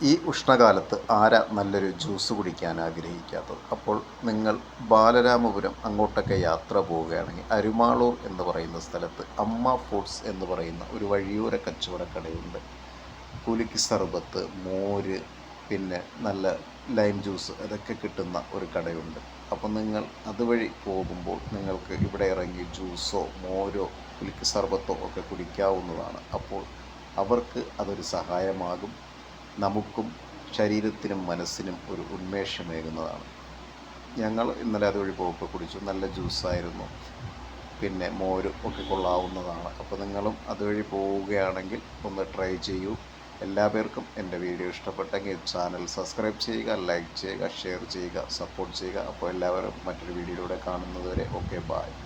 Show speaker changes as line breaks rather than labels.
ഈ ഉഷ്ണകാലത്ത് ആരാ നല്ലൊരു ജ്യൂസ് കുടിക്കാൻ ആഗ്രഹിക്കാത്തത്? അപ്പോൾ നിങ്ങൾ ബാലരാമപുരം അങ്ങോട്ടൊക്കെ യാത്ര പോവുകയാണെങ്കിൽ അരുമാളൂർ എന്ന് പറയുന്ന സ്ഥലത്ത് അമ്മ ഫുഡ്സ് എന്ന് പറയുന്ന ഒരു വഴിയോര കച്ചവടക്കടയുണ്ട്. കുലുക്കി സർബത്ത് മോര് പിന്നെ നല്ല ലൈം ജ്യൂസ് ഇതൊക്കെ കിട്ടുന്ന ഒരു കടയുണ്ട്. അപ്പോൾ നിങ്ങൾ അതുവഴി പോകുമ്പോൾ നിങ്ങൾക്ക് ഇവിടെ ഇറങ്ങി ജ്യൂസോ മോരോ കുലുക്കി സർബത്തോ ഒക്കെ കുടിക്കാവുന്നതാണ്. അപ്പോൾ അവർക്ക് അതൊരു സഹായമാകും. നമുക്കും ശരീരത്തിനും മനസ്സിനും ഒരു ഉന്മേഷമേകുന്നതാണ്. ഞങ്ങൾ ഇന്നലെ അതുവഴി പോപ്പ് കുടിച്ചു. നല്ല ജ്യൂസായിരുന്നു. പിന്നെ മോര് ഒക്കെ കൊള്ളാവുന്നതാണ്. അപ്പോൾ നിങ്ങളും അതുവഴി പോവുകയാണെങ്കിൽ ഒന്ന് ട്രൈ ചെയ്യൂ. എല്ലാ പേർക്കും എന്റെ വീഡിയോ ഇഷ്ടപ്പെട്ടെങ്കിൽ ചാനൽ സബ്സ്ക്രൈബ് ചെയ്യുക ലൈക്ക് ചെയ്യുക ഷെയർ ചെയ്യുക സപ്പോർട്ട് ചെയ്യുക. അപ്പോൾ എല്ലാവരും മറ്റൊരു വീഡിയോയിലൂടെ കാണുന്നതുവരെ. Okay bye